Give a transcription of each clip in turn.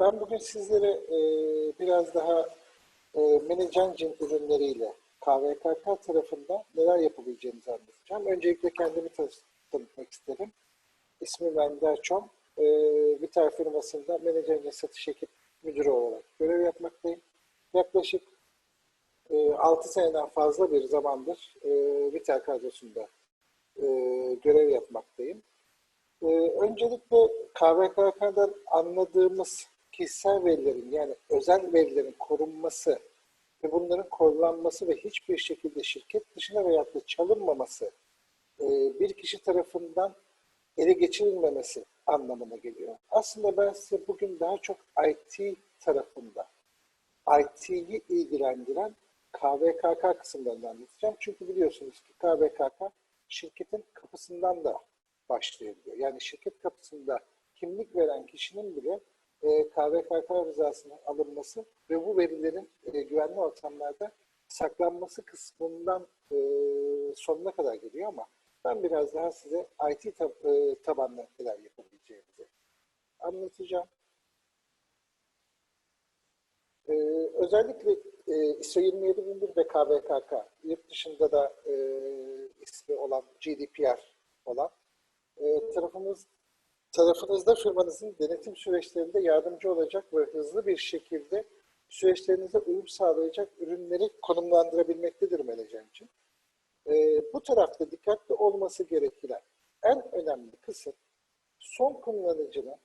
Ben bugün sizlere e, biraz daha e, Management ürünleriyle KVKK tarafından neler yapabileceğimizi anlatacağım. Öncelikle kendimi tanı- tanıtmak isterim. İsmim Ender Çom. E, Vitar firmasında ve satış ekip müdürü olarak görev yapmaktayım. Yaklaşık e, 6 seneden fazla bir zamandır e, Vitar kadrosunda e, görev yapmaktayım. Ee, öncelikle KVKK'dan anladığımız kişisel verilerin yani özel verilerin korunması ve bunların korunması ve hiçbir şekilde şirket dışına veyahut da çalınmaması e, bir kişi tarafından ele geçirilmemesi anlamına geliyor. Aslında ben size bugün daha çok IT tarafında, IT'yi ilgilendiren KVKK kısımlarını anlatacağım. Çünkü biliyorsunuz ki KVKK şirketin kapısından da başlayabiliyor. Yani şirket kapısında kimlik veren kişinin bile e, KVKK rızasının alınması ve bu verilerin e, güvenli ortamlarda saklanması kısmından e, sonuna kadar geliyor ama ben biraz daha size IT tab- e, tabanlı neler yapabileceğimizi anlatacağım. Ee, özellikle e, ISO 27001 ve KVKK, yurt dışında da e, ismi olan GDPR olan e, tarafımız tarafınızda firmanızın denetim süreçlerinde yardımcı olacak ve hızlı bir şekilde süreçlerinize uyum sağlayacak ürünleri konumlandırabilmektedir menajer. E, bu tarafta dikkatli olması gereken en önemli kısım son kullanıcının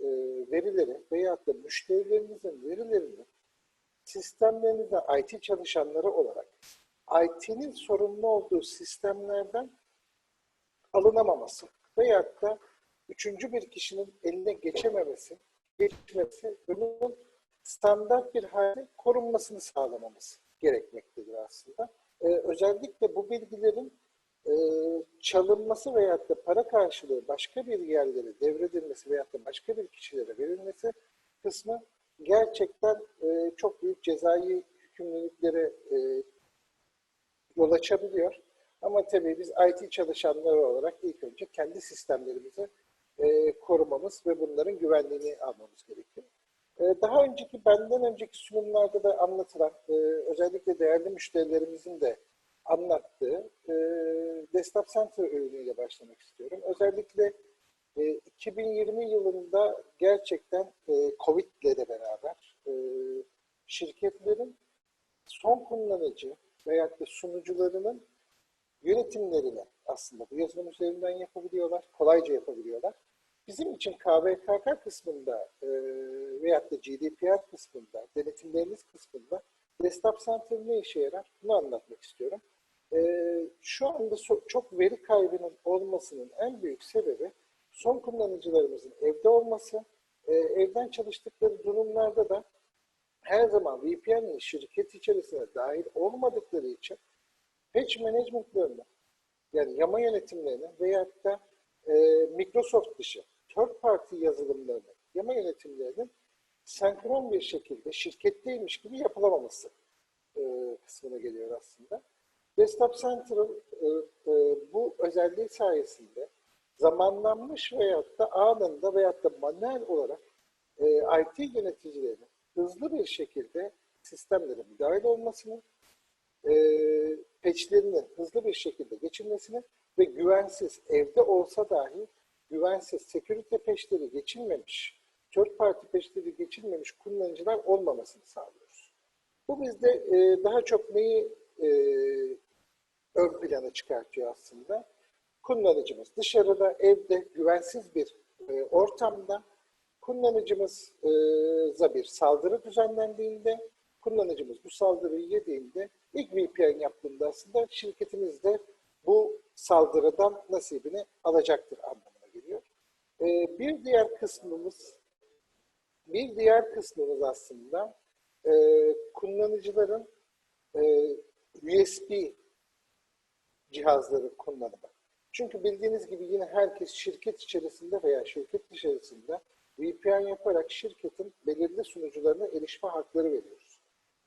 e, verileri veyahut da müşterilerinizin verilerini sistemlerinizde IT çalışanları olarak IT'nin sorumlu olduğu sistemlerden alınamaması veyahut da üçüncü bir kişinin eline geçememesi, geçmesi, bunun standart bir hale korunmasını sağlamamız gerekmektedir aslında. Ee, özellikle bu bilgilerin e, çalınması veyahut da para karşılığı başka bir yerlere devredilmesi veyahut da başka bir kişilere verilmesi kısmı gerçekten e, çok büyük cezai yükümlülüklere e, yol açabiliyor. Ama tabii biz IT çalışanları olarak ilk önce kendi sistemlerimizi e, korumamız ve bunların güvenliğini almamız gerekiyor. E, daha önceki, benden önceki sunumlarda da anlatılan, e, özellikle değerli müşterilerimizin de anlattığı e, Desktop Center ürünüyle başlamak istiyorum. Özellikle e, 2020 yılında gerçekten e, Covid ile de beraber e, şirketlerin son kullanıcı veyahut da sunucularının yönetimlerini aslında bu yazılım üzerinden yapabiliyorlar, kolayca yapabiliyorlar. Bizim için KVKK kısmında e, veyahut da GDPR kısmında, denetimleriniz kısmında Desktop Center ne işe yarar? Bunu anlatmak istiyorum. E, şu anda so- çok veri kaybının olmasının en büyük sebebi son kullanıcılarımızın evde olması, e, evden çalıştıkları durumlarda da her zaman VPN'in şirket içerisine dahil olmadıkları için patch management'larını yani yama yönetimlerini veyahut da e, Microsoft dışı third party yazılımlarını, yama yönetimlerinin senkron bir şekilde şirketteymiş gibi yapılamaması e, kısmına geliyor aslında. Desktop Center'ın e, e, bu özelliği sayesinde zamanlanmış veyahut da anında veyahut da manuel olarak e, IT yöneticilerinin hızlı bir şekilde sistemlere müdahil olmasını, e, patchlerinin hızlı bir şekilde geçilmesini ve güvensiz, evde olsa dahi güvensiz security patchleri geçilmemiş, third party patchleri geçilmemiş kullanıcılar olmamasını sağlıyoruz. Bu bizde e, daha çok neyi e, ön plana çıkartıyor aslında? Kullanıcımız dışarıda, evde, güvensiz bir e, ortamda kullanıcımıza bir saldırı düzenlendiğinde, kullanıcımız bu saldırıyı yediğinde ilk VPN yaptığında aslında şirketimiz de bu saldırıdan nasibini alacaktır anlamına geliyor. E, bir diğer kısmımız bir diğer kısmımız aslında e, kullanıcıların e, USB cihazları kullanımı. Çünkü bildiğiniz gibi yine herkes şirket içerisinde veya şirket dışarısında VPN yaparak şirketin belirli sunucularına erişme hakları veriyoruz.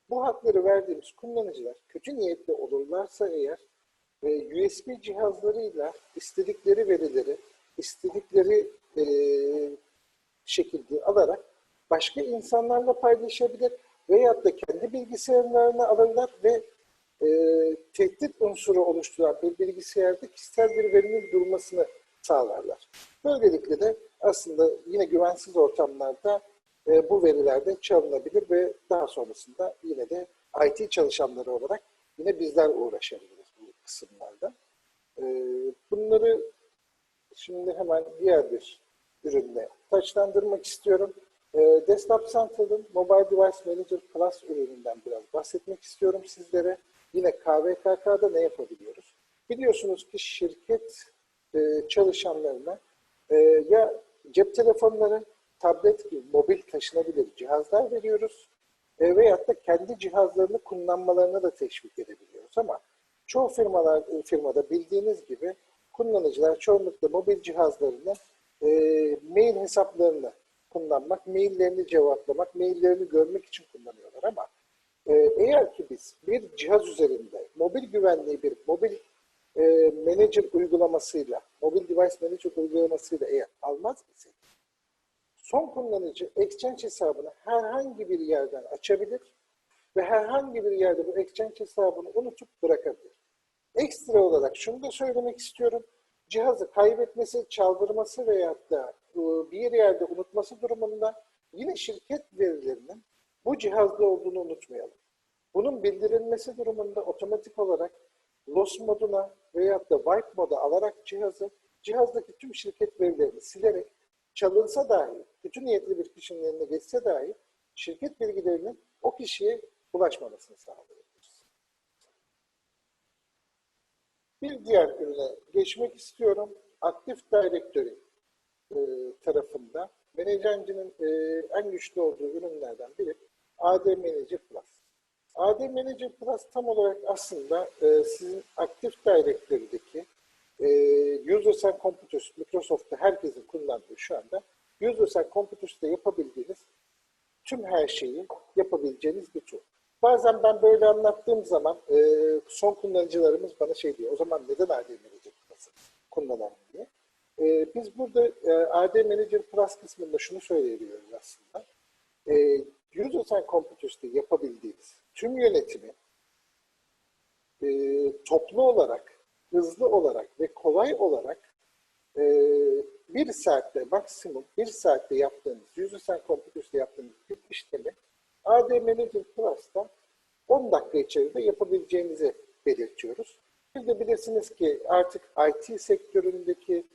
Bu hakları verdiğimiz kullanıcılar kötü niyetli olurlarsa eğer e, USB cihazlarıyla istedikleri verileri, istedikleri e, şekilde alarak başka insanlarla paylaşabilir veyahut da kendi bilgisayarlarına alırlar ve e, tehdit unsuru oluşturan bir bilgisayarda kişisel bir verinin durmasını sağlarlar. Böylelikle de aslında yine güvensiz ortamlarda e, bu veriler de çalınabilir ve daha sonrasında yine de IT çalışanları olarak yine bizler uğraşabiliriz kısımlarda. E, bunları şimdi hemen diğer bir ürünle taçlandırmak istiyorum. E, Desktop Central'ın Mobile Device Manager Plus ürününden biraz bahsetmek istiyorum sizlere. Yine KVKK'da ne yapabiliyoruz? Biliyorsunuz ki şirket e, çalışanlarına e, ya cep telefonları, tablet gibi mobil taşınabilir cihazlar veriyoruz e, veyahut da kendi cihazlarını kullanmalarına da teşvik edebiliyoruz ama çoğu firmalar e, firmada bildiğiniz gibi kullanıcılar çoğunlukla mobil cihazlarını e, mail hesaplarını kullanmak, maillerini cevaplamak, maillerini görmek için kullanıyorlar ama e, eğer ki biz bir cihaz üzerinde mobil güvenliği bir mobil e, manager uygulamasıyla, mobil device manager uygulamasıyla eğer almaz isek, son kullanıcı Exchange hesabını herhangi bir yerden açabilir ve herhangi bir yerde bu Exchange hesabını unutup bırakabilir. Ekstra olarak şunu da söylemek istiyorum. Cihazı kaybetmesi, çaldırması veyahut da e, bir yerde unutması durumunda yine şirket verilerinin bu cihazda olduğunu unutmayalım. Bunun bildirilmesi durumunda otomatik olarak loss moduna veyahut da wipe moda alarak cihazı, cihazdaki tüm şirket verilerini silerek çalınsa dahi, kötü niyetli bir kişinin eline geçse dahi şirket bilgilerinin o kişiye ulaşmamasını sağlayabiliriz. Bir diğer ürüne geçmek istiyorum. Active Directory e, tarafında Manager'cinin e, en güçlü olduğu ürünlerden biri AD Manager Plus. AD Manager Plus tam olarak aslında e, sizin Active Directory'deki e, Users and Computers, Microsoft'ta herkesin kullandığı şu anda Users and Computers'ta yapabildiğiniz tüm her şeyi yapabileceğiniz bir tool. Bazen ben böyle anlattığım zaman e, son kullanıcılarımız bana şey diyor, o zaman neden AD Manager Plus'ı kullanalım diye. E, biz burada e, AD Manager Plus kısmında şunu söyleyebiliyoruz aslında. E, Users and Computers'ta yapabildiğiniz tüm yönetimi e, toplu olarak, hızlı olarak ve kolay olarak e, bir saatte maksimum bir saatte yaptığınız, Users and Computers'ta yaptığınız bir işlemi AD Manager Plus'ta 10 dakika içerisinde yapabileceğinizi belirtiyoruz. Bir de bilirsiniz ki artık IT sektöründeki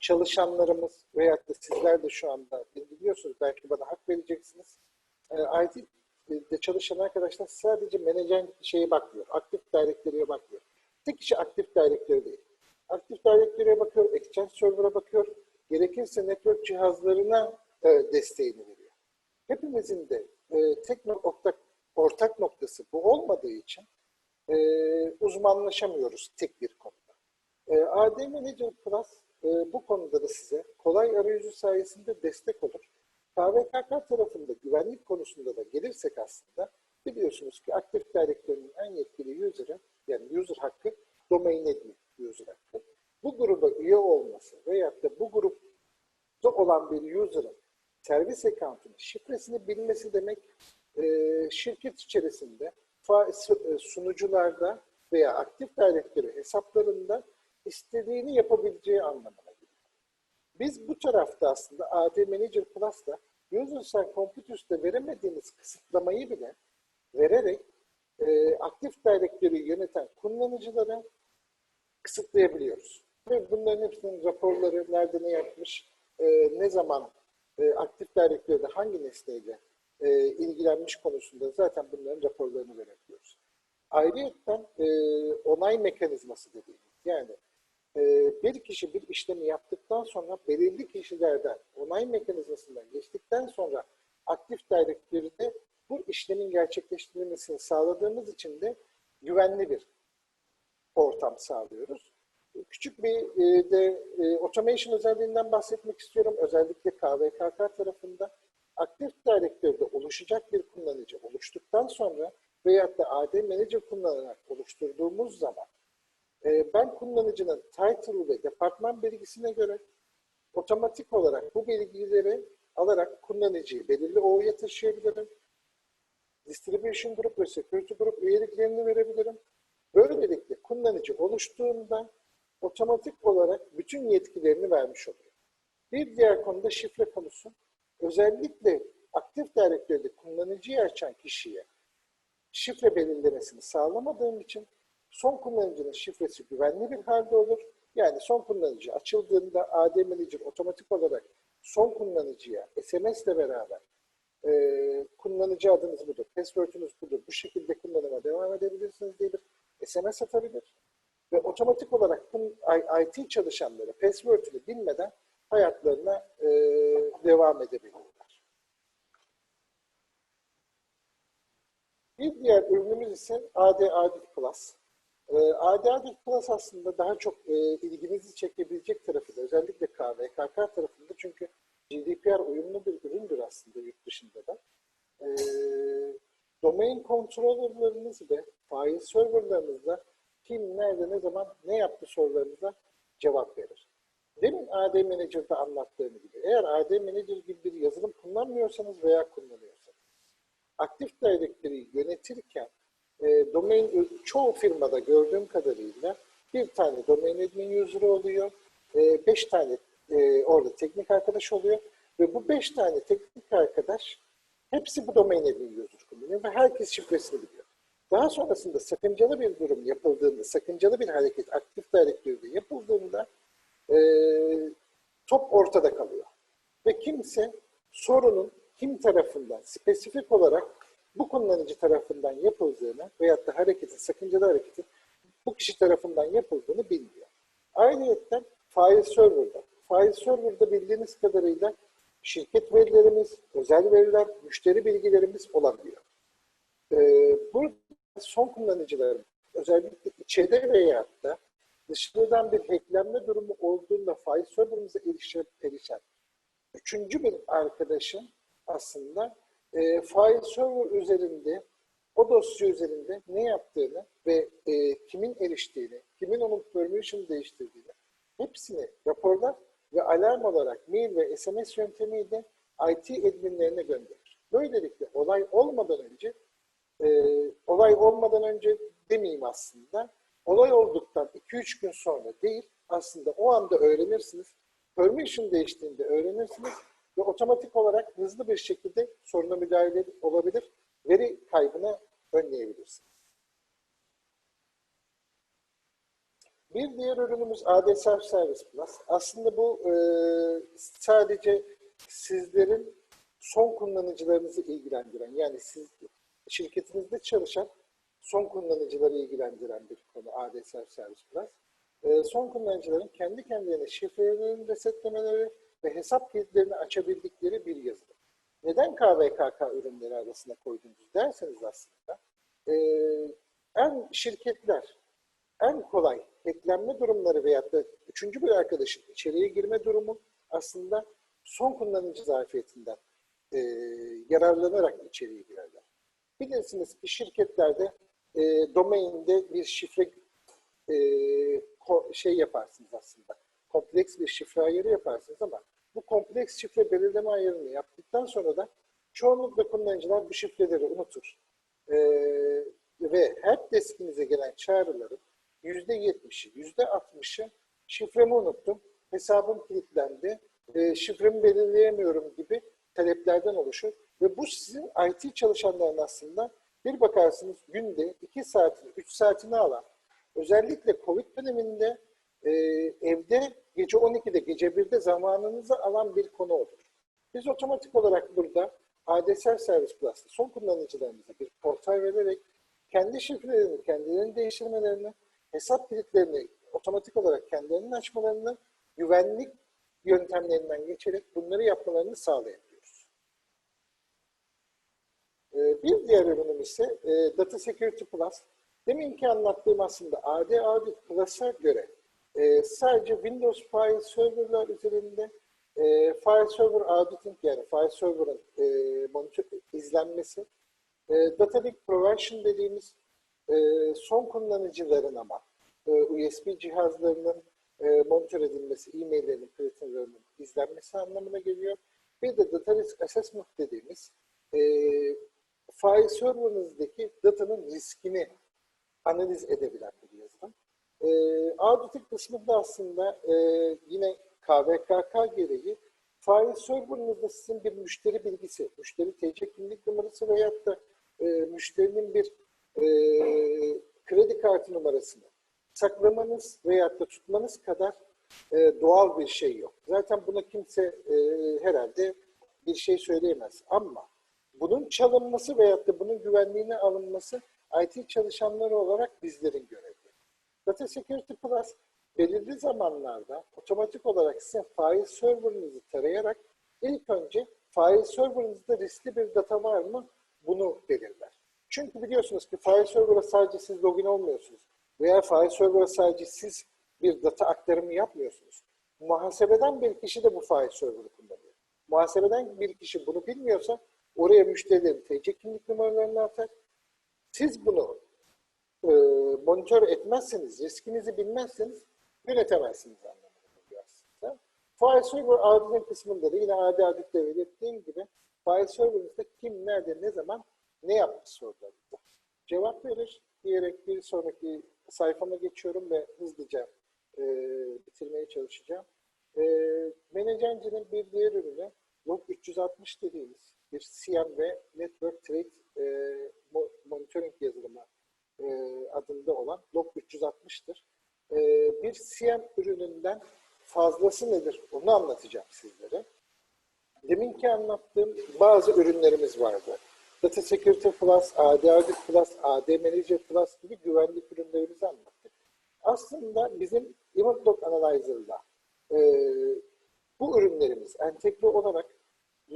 çalışanlarımız veyahut da sizler de şu anda biliyorsunuz belki bana hak vereceksiniz. E, IT'de çalışan arkadaşlar sadece menajer şeye bakmıyor. Aktif direktörüye bakmıyor. Tek kişi aktif direktörü değil. Aktif direktörüye bakıyor, Exchange Server'a bakıyor. Gerekirse network cihazlarına e, desteğini veriyor. Hepimizin de e, tek ortak, ortak noktası bu olmadığı için e, uzmanlaşamıyoruz tek bir konuda. E, AD Manager Plus e, bu konuda da size kolay arayüzü sayesinde destek olur. KVKK tarafında güvenlik konusunda da gelirsek aslında biliyorsunuz ki Active Directory'nin en yetkili user'ı yani user hakkı domain admin user hakkı. Bu gruba üye olması veyahut da bu grupta olan bir user'ın servis account'unun şifresini bilmesi demek e, şirket içerisinde e, sunucularda veya Active Directory hesaplarında istediğini yapabileceği anlamına geliyor. Biz bu tarafta aslında AD Manager Plus'ta Users and Computers'ta veremediğiniz kısıtlamayı bile vererek e, Active Directory'yi yöneten kullanıcılara kısıtlayabiliyoruz. Ve bunların hepsinin raporları nerede ne yapmış, e, ne zaman e, Active Directory'de hangi nesneyle e, ilgilenmiş konusunda zaten bunların raporlarını verebiliyoruz. Ayrıca e, onay mekanizması dediğimiz yani e, bir kişi bir işlemi yaptıktan sonra belirli kişilerden onay mekanizmasından geçtikten sonra aktif direktörde bu işlemin gerçekleştirilmesini sağladığımız için de güvenli bir ortam sağlıyoruz. Küçük bir e, de e, automation özelliğinden bahsetmek istiyorum. Özellikle KVKK tarafında aktif direktörde oluşacak bir kullanıcı oluştuktan sonra veyahut da AD Manager kullanarak oluşturduğumuz zaman e, ben kullanıcının title ve departman bilgisine göre otomatik olarak bu bilgileri alarak kullanıcıyı belirli OU'ya taşıyabilirim. Distribution Group ve Security Group üyeliklerini verebilirim. Böylelikle kullanıcı oluştuğunda otomatik olarak bütün yetkilerini vermiş oluyor. Bir diğer konuda şifre konusu. Özellikle aktif direktörde kullanıcıyı açan kişiye şifre belirlemesini sağlamadığım için son kullanıcının şifresi güvenli bir halde olur. Yani son kullanıcı açıldığında AD Manager otomatik olarak son kullanıcıya SMS ile beraber e, kullanıcı adınız budur, password'ünüz budur, bu şekilde kullanıma devam edebilirsiniz diye bir SMS atabilir. Ve otomatik olarak bu IT çalışanları password'ünü bilmeden hayatlarına e, devam edebilirler. Bir diğer ürünümüz ise AD Audit Plus. E, AD Audit Plus aslında daha çok e, ilginizi çekebilecek tarafı da özellikle KVKK tarafında çünkü GDPR uyumlu bir üründür aslında yurt dışında da. E, domain controller'larınız ve file serverlarınızda kim, nerede, ne zaman, ne yaptı sorularınıza cevap verir. Demin AD Manager'da anlattığım gibi, eğer AD Manager gibi bir yazılım kullanmıyorsanız veya kullanıyorsanız, aktif direktörü yönetirken e, domain çoğu firmada gördüğüm kadarıyla bir tane domain admin user'ı oluyor, e, beş tane e, orada teknik arkadaş oluyor ve bu beş tane teknik arkadaş hepsi bu domain admin user kullanıyor ve herkes şifresini biliyor. Daha sonrasında sakıncalı bir durum yapıldığında, sakıncalı bir hareket aktif direktörde yapıldığında e, top ortada kalıyor. Ve kimse sorunun kim tarafından spesifik olarak bu kullanıcı tarafından yapıldığını veyahut da hareketin, sakıncalı hareketin bu kişi tarafından yapıldığını bilmiyor. Ayrıca file server'da. File server'da bildiğiniz kadarıyla şirket verilerimiz, özel veriler, müşteri bilgilerimiz olabiliyor. Ee, burada son kullanıcıların özellikle içeride veya da dışarıdan bir hacklenme durumu olduğunda file server'ımıza erişen, erişen üçüncü bir arkadaşın aslında e, file server üzerinde o dosya üzerinde ne yaptığını ve e, kimin eriştiğini, kimin onun permission değiştirdiğini hepsini raporlar ve alarm olarak mail ve SMS yöntemiyle IT adminlerine gönderir. Böylelikle olay olmadan önce e, olay olmadan önce demeyeyim aslında olay olduktan 2-3 gün sonra değil aslında o anda öğrenirsiniz. Permission değiştiğinde öğrenirsiniz ve otomatik olarak hızlı bir şekilde soruna müdahale olabilir. Veri kaybını önleyebilirsiniz. Bir diğer ürünümüz AD Self Service Plus. Aslında bu e, sadece sizlerin son kullanıcılarınızı ilgilendiren, yani siz şirketinizde çalışan son kullanıcıları ilgilendiren bir konu AD Self Service Plus. E, son kullanıcıların kendi kendilerine şifrelerini resetlemeleri ve hesap kilitlerini açabildikleri bir yazılım. Neden KVKK ürünleri arasında koydunuz derseniz aslında e, en şirketler en kolay eklenme durumları veyahut da üçüncü bir arkadaşın içeriye girme durumu aslında son kullanıcı zafiyetinden e, yararlanarak içeriye girerler. Bilirsiniz ki şirketlerde e, domainde bir şifre e, ko, şey yaparsınız aslında. Kompleks bir şifre ayarı yaparsınız ama bu kompleks şifre belirleme ayarını yaptıktan sonra da çoğunlukla kullanıcılar bu şifreleri unutur. E, ve help deskinize gelen çağrıların yüzde yetmişi, yüzde altmışı şifremi unuttum, hesabım kilitlendi, e, şifremi belirleyemiyorum gibi taleplerden oluşur. Ve bu sizin IT çalışanların aslında bir bakarsınız günde 2 saatini, 3 saatini alan, özellikle Covid döneminde e, evde gece 12'de, gece 1'de zamanınızı alan bir konu olur. Biz otomatik olarak burada ADSL Service Plus'ta son kullanıcılarımıza bir portal vererek kendi şifrelerini, kendilerini değiştirmelerini, hesap kilitlerini otomatik olarak kendilerinin açmalarını, güvenlik yöntemlerinden geçerek bunları yapmalarını sağlayabiliyoruz. Ee, bir diğer ürünüm ise e, Data Security Plus. Deminki anlattığım aslında AD Audit Plus'a göre e, sadece Windows File Server'lar üzerinde e, File Server Auditing yani File Server'ın monitör izlenmesi, Data Leak Prevention dediğimiz son kullanıcıların ama USB cihazlarının monitör edilmesi, e-maillerinin, kriterlerinin izlenmesi anlamına geliyor. Bir de Data Risk Assessment dediğimiz e, file server'ınızdaki datanın riskini analiz edebilen bir yazılım. E, auditing kısmında aslında e, yine KVKK gereği file server'ınızda sizin bir müşteri bilgisi, müşteri TC kimlik numarası veyahut da e, müşterinin bir e, kredi kartı numarasını saklamanız veyahut da tutmanız kadar e, doğal bir şey yok. Zaten buna kimse e, herhalde bir şey söyleyemez. Ama bunun çalınması veyahut da bunun güvenliğine alınması IT çalışanları olarak bizlerin görevi. Data Security Plus belirli zamanlarda otomatik olarak sizin file server'ınızı tarayarak ilk önce file server'ınızda riskli bir data var mı bunu belirler. Çünkü biliyorsunuz ki file server'a sadece siz login olmuyorsunuz. Veya file server'a sadece siz bir data aktarımı yapmıyorsunuz. Muhasebeden bir kişi de bu file server'ı kullanıyor. Muhasebeden bir kişi bunu bilmiyorsa oraya müşterilerin TC kimlik numaralarını atar. Siz bunu e, monitör etmezseniz, riskinizi bilmezseniz yönetemezsiniz anlamına geliyor aslında. File server auditing kısmında da yine adi auditte belirttiğim gibi file server'ınızda kim, nerede, ne zaman, ne yapmış sorularında cevap verir diyerek bir sonraki sayfama geçiyorum ve hızlıca e, bitirmeye çalışacağım. E, Menagencinin bir diğer ürünü Log 360 dediğimiz bir CM ve Network Trade e, mo- Monitoring yazılımı e, adında olan Log 360'tır. E, bir CM ürününden fazlası nedir onu anlatacağım sizlere. Deminki anlattığım bazı ürünlerimiz vardı. Data Security Plus, AD Audit Plus, AD Manager Plus gibi güvenlik ürünlerimizi anlattık. Aslında bizim Event Log Analyzer'la e, bu ürünlerimiz entegre olarak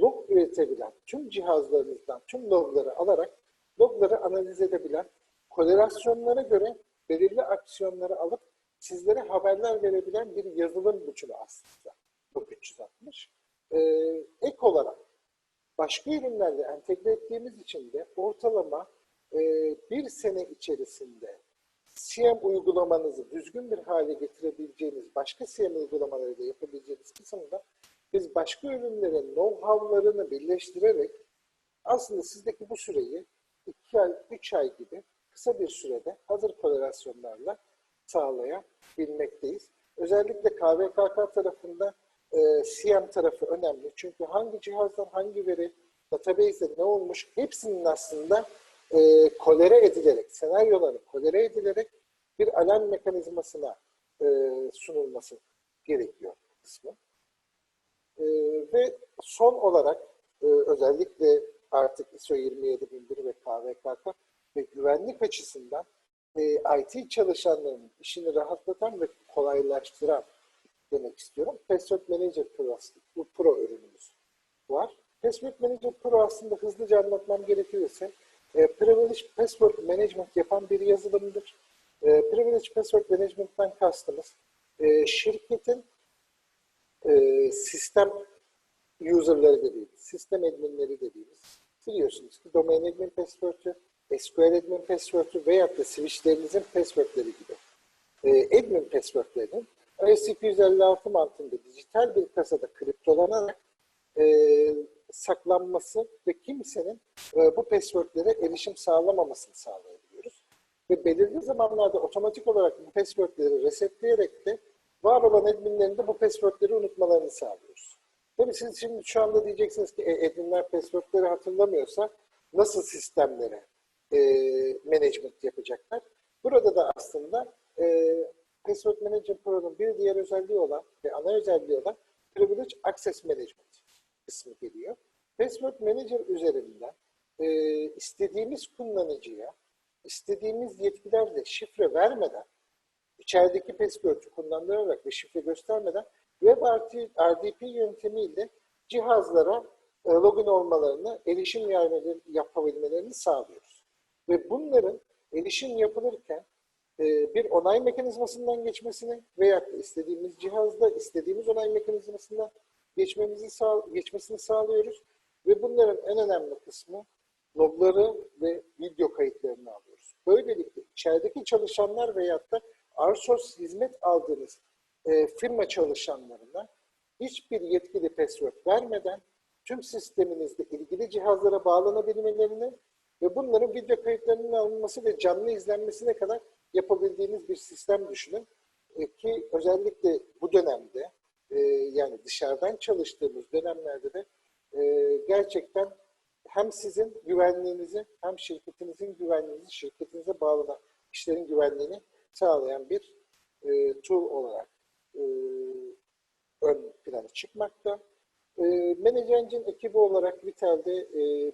log üretebilen, tüm cihazlarınızdan tüm logları alarak logları analiz edebilen, korelasyonlara göre belirli aksiyonları alıp sizlere haberler verebilen bir yazılım bütünü aslında. Log 360. Ee, ek olarak başka ürünlerle entegre ettiğimiz için de ortalama e, bir sene içerisinde CM uygulamanızı düzgün bir hale getirebileceğiniz, başka CM uygulamaları da yapabileceğiniz kısımda biz başka ürünlerin know-how'larını birleştirerek aslında sizdeki bu süreyi 2 ay, 3 ay gibi kısa bir sürede hazır korelasyonlarla sağlayabilmekteyiz. Özellikle KVKK tarafında e, CM tarafı önemli. Çünkü hangi cihazdan hangi veri, database'de ne olmuş hepsinin aslında e, kolere edilerek, senaryoları kolere edilerek bir alarm mekanizmasına e, sunulması gerekiyor kısmı. E, ve son olarak e, özellikle artık ISO 27001 ve KVKK ve güvenlik açısından e, IT çalışanlarının işini rahatlatan ve kolaylaştıran demek istiyorum. Password Manager Pro, bu Pro ürünümüz var. Password Manager Pro aslında hızlıca anlatmam gerekirse e, Privilege Password Management yapan bir yazılımdır. E, Privilege Password Management'tan kastımız e, şirketin e, sistem user'ları dediğimiz, sistem adminleri dediğimiz biliyorsunuz ki domain admin password'ü, SQL admin password'ü veyahut da switch'lerinizin password'leri gibi e, admin password'lerinin ISP256 mantığında dijital bir kasada kriptolanarak e, saklanması ve kimsenin e, bu password'lere erişim sağlamamasını sağlayabiliyoruz. Ve belirli zamanlarda otomatik olarak bu password'leri resetleyerek de var olan adminlerin de bu password'leri unutmalarını sağlıyoruz. Tabii siz şimdi şu anda diyeceksiniz ki e, adminler password'leri hatırlamıyorsa nasıl sistemlere e, management yapacaklar? Burada da aslında e, Password Manager Pro'nun bir diğer özelliği olan ve ana özelliği olan Privilege Access Management kısmı geliyor. Password Manager üzerinden e, istediğimiz kullanıcıya istediğimiz yetkilerle şifre vermeden içerideki password'ü kullandırarak ve şifre göstermeden Web RDP yöntemiyle cihazlara e, login olmalarını, erişim yapabilmelerini sağlıyoruz. Ve bunların erişim yapılırken e, bir onay mekanizmasından geçmesini veya istediğimiz cihazda istediğimiz onay mekanizmasından geçmemizi sağ, geçmesini sağlıyoruz. Ve bunların en önemli kısmı logları ve video kayıtlarını alıyoruz. Böylelikle içerideki çalışanlar veyahut da outsource hizmet aldığınız e, firma çalışanlarına hiçbir yetkili password vermeden tüm sisteminizde ilgili cihazlara bağlanabilmelerini ve bunların video kayıtlarının alınması ve canlı izlenmesine kadar yapabildiğiniz bir sistem düşünün. E, ki özellikle bu dönemde e, yani dışarıdan çalıştığımız dönemlerde de e, gerçekten hem sizin güvenliğinizi hem şirketinizin güvenliğinizi, şirketinize bağlanan kişilerin güvenliğini sağlayan bir e, tool olarak e, ön plana çıkmakta. E, Manage ekibi olarak Vitel'de e,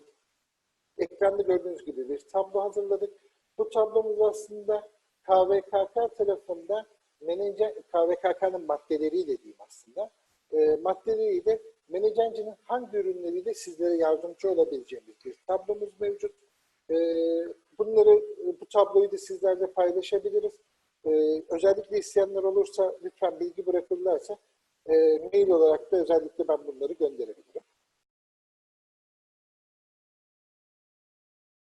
ekranda gördüğünüz gibi bir tablo hazırladık. Bu tablomuz aslında KVKK tarafında Manage, KVKK'nın maddeleriyle diyeyim aslında. E, maddeleriyle Manage Engine'in hangi ürünleriyle sizlere yardımcı olabileceğimiz bir tablomuz mevcut. E, bunları, bu tabloyu da sizlerle paylaşabiliriz. E, özellikle isteyenler olursa lütfen bilgi bırakırlarsa e, mail olarak da özellikle ben bunları gönderebilirim.